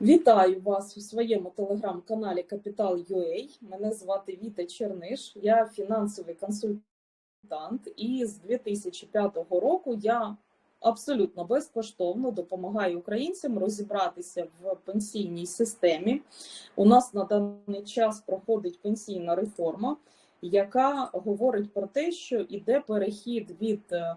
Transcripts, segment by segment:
Вітаю вас у своєму телеграм-каналі Capital.ua. Мене звати Віта Черниш, я фінансовий консультант, і з 2005 року я абсолютно безкоштовно допомагаю українцям розібратися в пенсійній системі. У нас на даний час проходить пенсійна реформа, яка говорить про те, що іде перехід від е,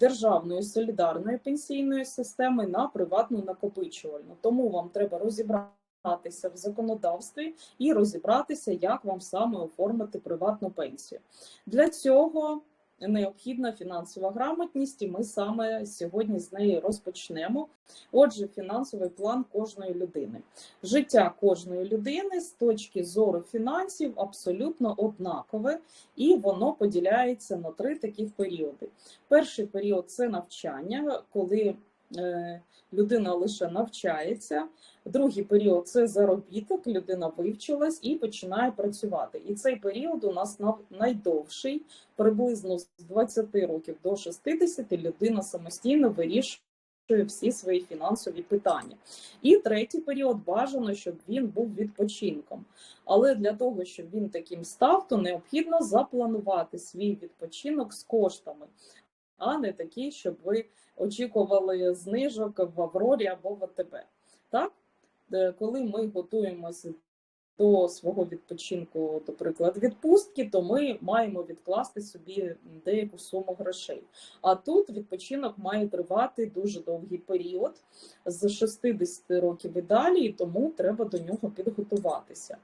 державної солідарної пенсійної системи на приватну накопичувальну. Тому вам треба розібратися в законодавстві і розібратися, як вам саме оформити приватну пенсію. Для цього необхідна фінансова грамотність, і ми саме сьогодні з неї розпочнемо. Отже, фінансовий план кожної людини. Життя кожної людини з точки зору фінансів абсолютно однакове, і воно поділяється на три таких періоди. Перший період це навчання, коли людина лише навчається. Другий період це заробіток, людина вивчилась і починає працювати. І цей період у нас найдовший, приблизно з 20 років до 60 людина самостійно вирішує всі свої фінансові питання. І третій період бажано, щоб він був відпочинком. Але для того, щоб він таким став, то необхідно запланувати свій відпочинок з коштами, а не такий, щоб ви очікували знижок в Аврорі або в АТБ. Так? Коли ми готуємося до свого відпочинку, до прикладу, відпустки, то ми маємо відкласти собі деяку суму грошей. А тут відпочинок має тривати дуже довгий період з 60 років і далі, і тому треба до нього підготуватися.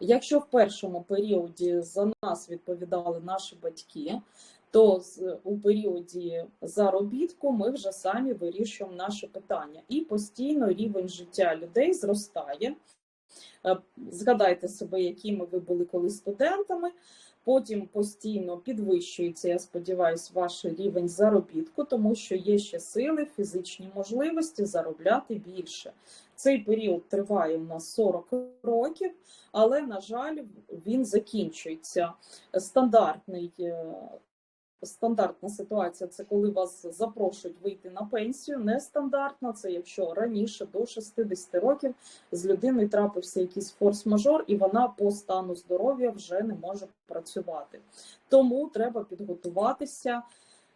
Якщо в першому періоді за нас відповідали наші батьки, то у періоді заробітку ми вже самі вирішуємо наше питання, і постійно рівень життя людей зростає. Е, згадайте себе, якими ви були коли студентами. Потім постійно підвищується, я сподіваюся, ваш рівень заробітку, тому що є ще сили, фізичні можливості заробляти більше. Цей період триває у нас 40 років, але, на жаль, він закінчується. Стандартний е, Стандартна ситуація це коли вас запрошують вийти на пенсію. Нестандартна це якщо раніше до 60 років з людини трапився якийсь форс-мажор, і вона по стану здоров'я вже не може працювати. Тому треба підготуватися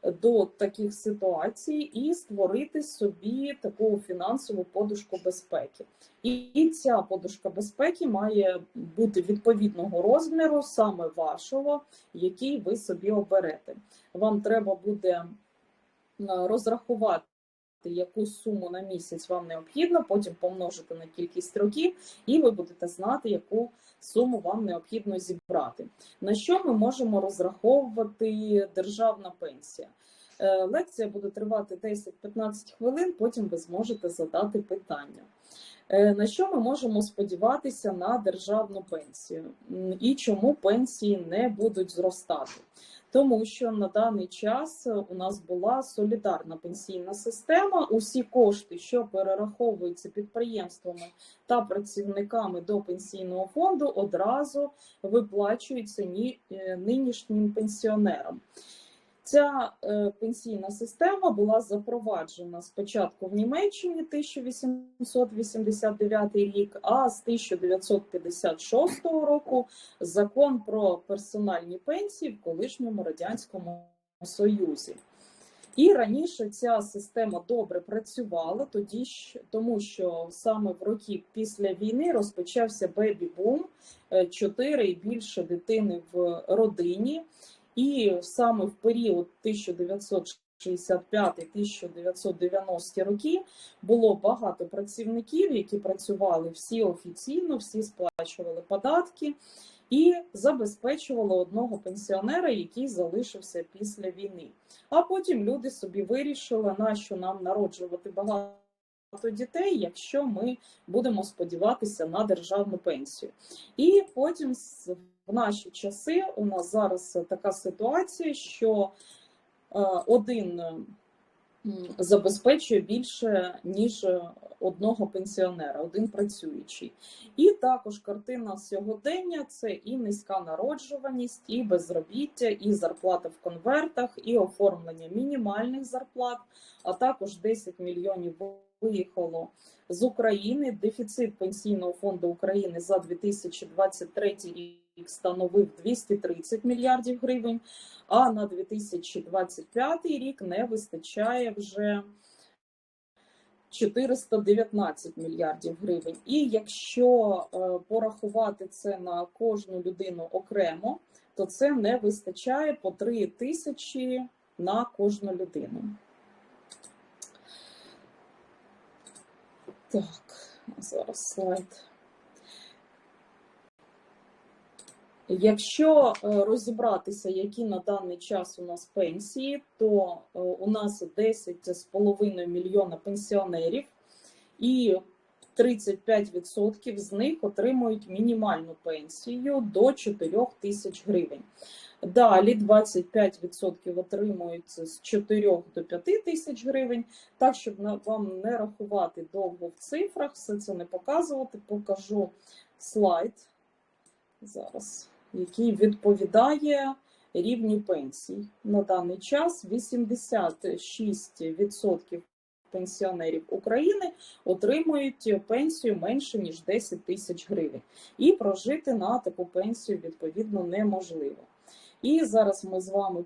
до таких ситуацій і створити собі таку фінансову подушку безпеки. І ця подушка безпеки має бути відповідного розміру, саме вашого, який ви собі оберете. Вам треба буде розрахувати. Яку суму на місяць вам необхідно, потім помножити на кількість років, і ви будете знати, яку суму вам необхідно зібрати. На що ми можемо розраховувати державна пенсія? Е, лекція буде тривати 10-15 хвилин, потім ви зможете задати питання. Е, на що ми можемо сподіватися на державну пенсію і чому пенсії не будуть зростати? Тому що на даний час у нас була солідарна пенсійна система. Усі кошти, що перераховуються підприємствами та працівниками до пенсійного фонду, одразу виплачуються е, нинішнім пенсіонерам. Ця е, пенсійна система була запроваджена спочатку в Німеччині 1889 рік, а з 1956 року закон про персональні пенсії в колишньому радянському союзі. І раніше ця система добре працювала, тоді ж, тому що саме в роки після війни розпочався бебі-бум, 4 і більше дитини в родині. І саме в період 1965-1990 роки було багато працівників, які працювали всі офіційно, всі сплачували податки і забезпечували одного пенсіонера, який залишився після війни. А потім люди собі вирішили, на що нам народжувати багато. Дітей, якщо ми будемо сподіватися на державну пенсію, і потім в наші часи у нас зараз така ситуація, що е, один забезпечує більше, ніж одного пенсіонера, один працюючий. І також картина сьогодення це і низька народжуваність, і безробіття, і зарплата в конвертах, і оформлення мінімальних зарплат, а також 10 мільйонів виїхало з України. Дефіцит пенсійного фонду України за 2023 рік становив 230 мільярдів гривень, а на 2025 рік не вистачає вже 419 мільярдів гривень. І якщо е, порахувати це на кожну людину окремо, то це не вистачає по 3 тисячі на кожну людину. Так, зараз слайд. Якщо е, розібратися, які на даний час у нас пенсії, то е, у нас 10,5 мільйона пенсіонерів, і 35% з них отримують мінімальну пенсію до 4 тисяч гривень. Далі 25% отримують з 4 до 5 тисяч гривень. Так, щоб вам не рахувати довго в цифрах, все це не показувати, покажу слайд зараз, який відповідає рівню пенсій. На даний час 86% пенсіонерів України отримують пенсію менше ніж 10 тисяч гривень, і прожити на таку пенсію відповідно неможливо. І зараз ми з вами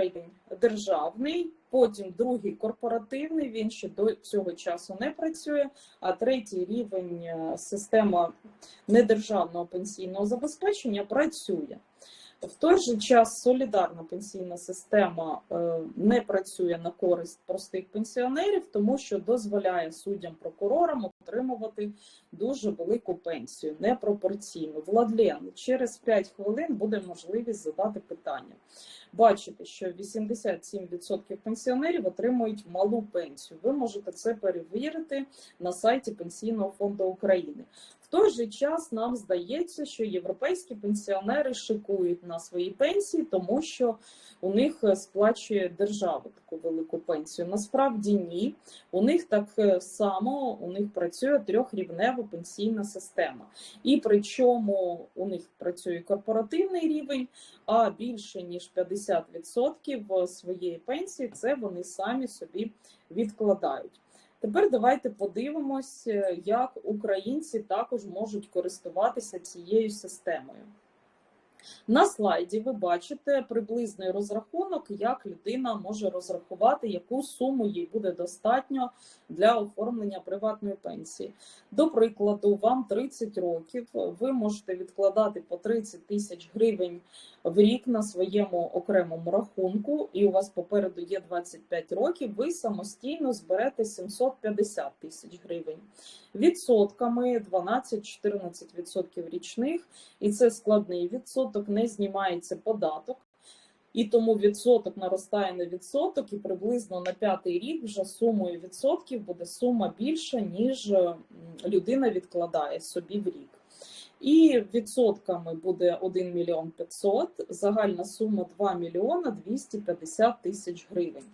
рівень державний, потім другий корпоративний, він ще до цього часу не працює, а третій рівень е, система недержавного пенсійного забезпечення працює. В той же час солідарна пенсійна система е, не працює на користь простих пенсіонерів, тому що дозволяє суддям прокурорам отримувати дуже велику пенсію, непропорційну. Владлен, через 5 хвилин буде можливість задати питання. Бачите, що 87% пенсіонерів отримують малу пенсію. Ви можете це перевірити на сайті Пенсійного фонду України. В той же час нам здається, що європейські пенсіонери шикують на свої пенсії, тому що у них сплачує держава таку велику пенсію. Насправді ні. У них так само у них працює трьохрівнева пенсійна система. І причому у них працює корпоративний рівень, а більше ніж 50% своєї пенсії це вони самі собі відкладають. Тепер давайте подивимось, як українці також можуть користуватися цією системою. На слайді ви бачите приблизний розрахунок, як людина може розрахувати, яку суму їй буде достатньо для оформлення приватної пенсії. До прикладу, вам 30 років, ви можете відкладати по 30 тисяч гривень в рік на своєму окремому рахунку, і у вас попереду є 25 років, ви самостійно зберете 750 тисяч гривень. Відсотками 12-14% річних, і це складний відсоток, не знімається податок. І тому відсоток наростає на відсоток, і приблизно на п'ятий рік вже сумою відсотків буде сума більша, ніж людина відкладає собі в рік. І відсотками буде 1 мільйон 500, загальна сума 2 мільйона 250 тисяч гривень.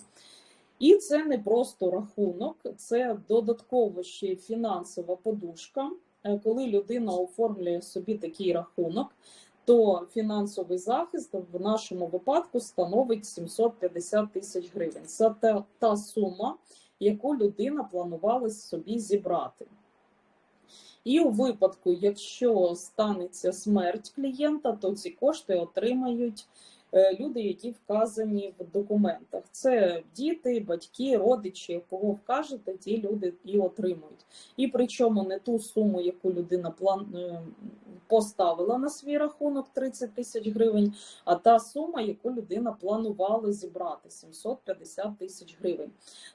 І це не просто рахунок, це додатково ще фінансова подушка. Е, коли людина оформлює собі такий рахунок, то фінансовий захист в нашому випадку становить 750 тисяч гривень. Це та, та сума, яку людина планувала собі зібрати. І у випадку, якщо станеться смерть клієнта, то ці кошти отримають люди, які вказані в документах. Це діти, батьки, родичі, кого вкажете, ті люди і отримують. І причому не ту суму, яку людина план е, поставила на свій рахунок 30 тисяч гривень, а та сума, яку людина планувала зібрати 750 тисяч гривень.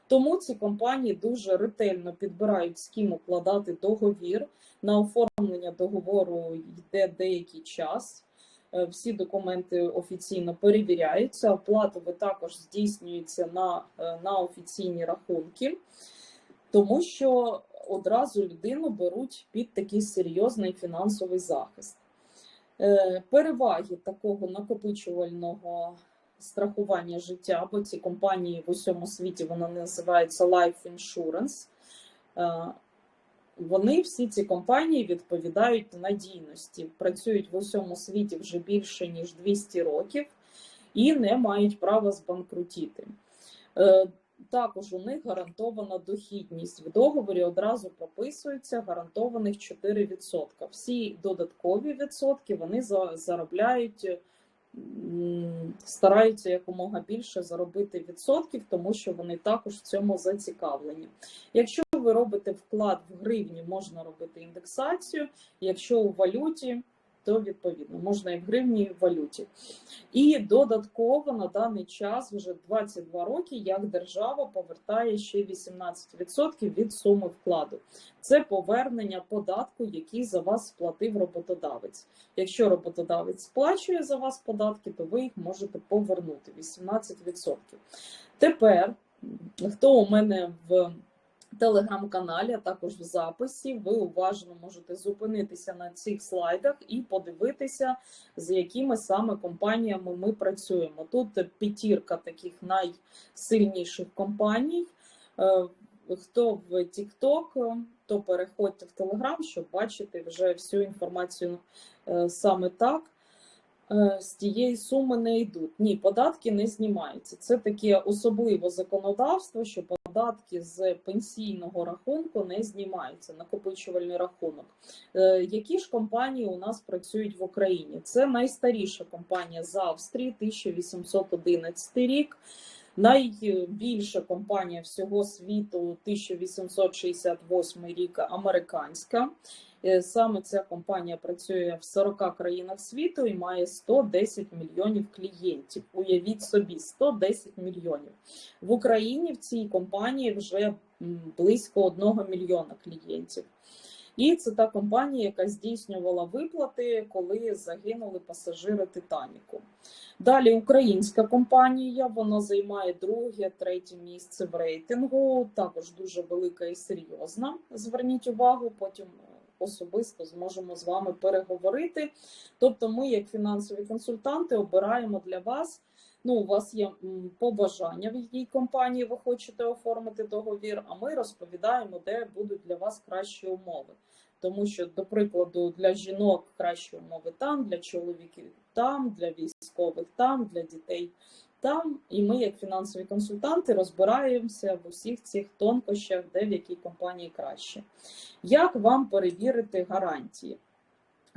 Тому ці компанії дуже ретельно підбирають з ким укладати договір. На оформлення договору йде деякий час. Е, всі документи офіційно перевіряються. Оплата також здійснюється на, е, на офіційні рахунки, тому що одразу людину беруть під такий серйозний фінансовий захист. Е, Переваги такого накопичувального страхування життя, бо ці компанії в усьому світі вони називаються Life Insurance. Вони всі ці компанії відповідають надійності, працюють в усьому світі вже більше ніж 200 років і не мають права збанкрутіти. Е, Також у них гарантована дохідність. В договорі одразу прописується гарантованих 4%. Всі додаткові відсотки вони за- заробляють, стараються якомога більше заробити відсотків, тому що вони також в цьому зацікавлені. Якщо ви робите вклад в гривні, можна робити індексацію. Якщо у валюті, то відповідно можна і в гривні, і в валюті. І додатково на даний час вже 22 роки, як держава повертає ще 18% від суми вкладу. Це повернення податку, який за вас сплатив роботодавець. Якщо роботодавець сплачує за вас податки, то ви їх можете повернути 18%. Тепер, хто у мене в телеграм-каналі, а також в записі, ви уважно можете зупинитися на цих слайдах і подивитися, з якими саме компаніями ми працюємо. Тут п'ятірка таких найсильніших компаній. Е, Хто в TikTok, то переходьте в Telegram, щоб бачити вже всю інформацію е, саме так. Е, З тієї суми не йдуть. Ні, податки не знімаються. Це таке особливе законодавство, що податки з пенсійного рахунку не знімаються, накопичувальний рахунок. Е, Які ж компанії у нас працюють в Україні? Це найстаріша компанія з Австрії, 1811 рік. Найбільша компанія всього світу 1868 рік американська. Е, Саме ця компанія працює в 40 країнах світу і має 110 мільйонів клієнтів. Уявіть собі, 110 мільйонів. В Україні в цій компанії вже близько 1 мільйона клієнтів. І це та компанія, яка здійснювала виплати, коли загинули пасажири Титаніку. Далі українська компанія, вона займає друге, третє місце в рейтингу, також дуже велика і серйозна. Зверніть увагу, потім особисто зможемо з вами переговорити. Тобто, ми, як фінансові консультанти, обираємо для вас. Ну, у вас є побажання, в якій компанії ви хочете оформити договір, а ми розповідаємо, де будуть для вас кращі умови. Тому що, до прикладу, для жінок кращі умови там, для чоловіків там, для військових там, для дітей там. І ми, як фінансові консультанти, розбираємося в усіх цих тонкощах, де в якій компанії краще. Як вам перевірити гарантії?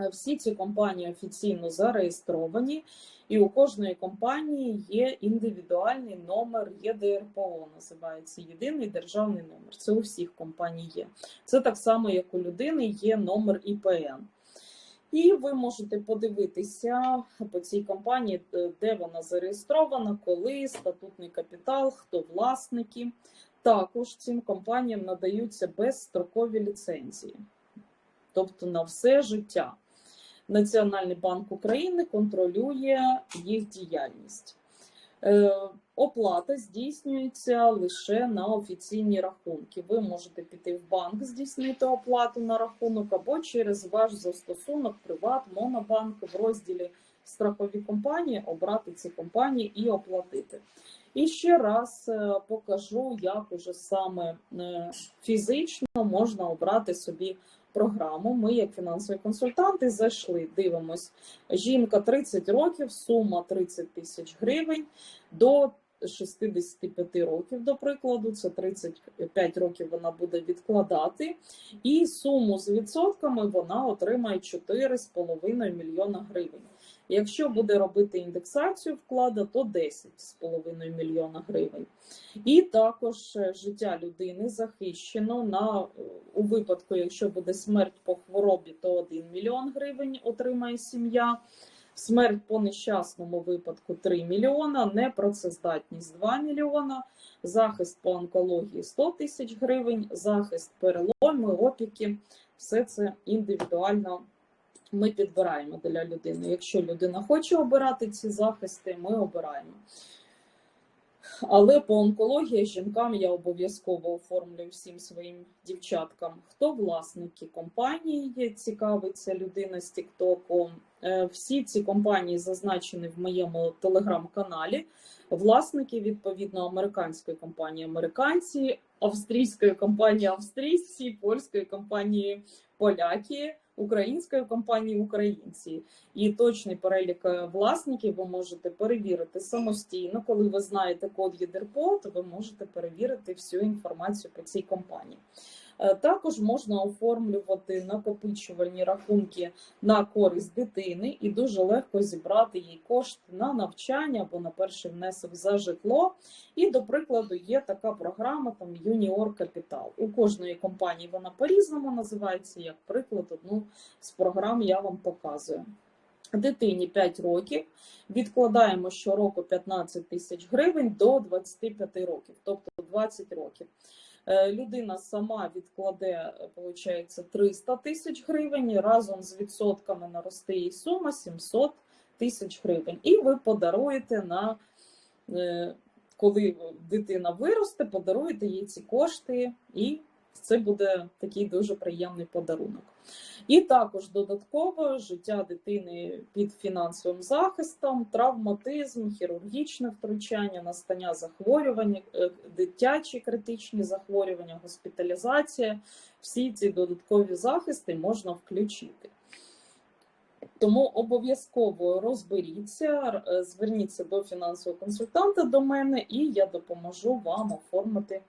Е, Всі ці компанії офіційно зареєстровані, і у кожної компанії є індивідуальний номер ЄДРПО, називається єдиний державний номер. Це у всіх компаній є. Це так само, як у людини є номер ІПН. І ви можете подивитися по цій компанії, е, де вона зареєстрована, коли статутний капітал, хто власники. Також цим компаніям надаються безстрокові ліцензії, тобто на все життя. Національний банк України контролює їх діяльність. Е, Оплата здійснюється лише на офіційні рахунки. Ви можете піти в банк, здійснити оплату на рахунок або через ваш застосунок Приват, Монобанк в розділі страхові компанії обрати ці компанії і оплатити. І ще раз е, покажу, як уже саме е, фізично можна обрати собі програму. Ми, як фінансові консультанти, зайшли, дивимось. Жінка 30 років, сума 30 тисяч гривень до 65 років, до прикладу, це 35 років вона буде відкладати, і суму з відсотками вона отримає 4,5 мільйона гривень. Якщо буде робити індексацію вклада, то 10,5 мільйона гривень. І також е, життя людини захищено на е, у випадку, якщо буде смерть по хворобі, то 1 мільйон гривень отримає сім'я. Смерть по нещасному випадку 3 мільйона, непрацездатність 2 мільйона, захист по онкології 100 тисяч гривень, захист переломи, опіки. Все це індивідуально ми підбираємо для людини. Якщо людина хоче обирати ці захисти, ми обираємо. Але по онкології жінкам я обов'язково оформлюю всім своїм дівчаткам, хто власники компанії, цікавиться людина з Тіктоку, Е, Всі ці компанії зазначені в моєму телеграм-каналі. Власники відповідно американської компанії американці, австрійської компанії австрійці, польської компанії поляки, української компанії українці. І точний перелік е, власників ви можете перевірити самостійно. Коли ви знаєте код ЄДРПО, то ви можете перевірити всю інформацію по цій компанії. Е, Також можна оформлювати накопичувальні рахунки на користь дитини і дуже легко зібрати їй кошти на навчання або на перший внесок за житло. І, до прикладу, є така програма там Юніор Капітал. У кожної компанії вона по-різному називається. Як приклад, одну з програм я вам показую. Дитині 5 років відкладаємо щороку 15 тисяч гривень до 25 років, тобто 20 років. Е, Людина сама відкладе, виходить, 300 тисяч гривень, разом з відсотками наросте їй сума 700 тисяч гривень. І ви подаруєте на е, коли дитина виросте, подаруєте їй ці кошти, і це буде такий дуже приємний подарунок. І також додатково життя дитини під фінансовим захистом, травматизм, хірургічне втручання, настання захворювань, е, дитячі критичні захворювання, госпіталізація. Всі ці додаткові захисти можна включити. Тому обов'язково розберіться, е, зверніться до фінансового консультанта до мене, і я допоможу вам оформити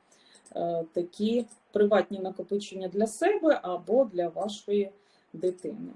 такі приватні накопичення для себе або для вашої дитини.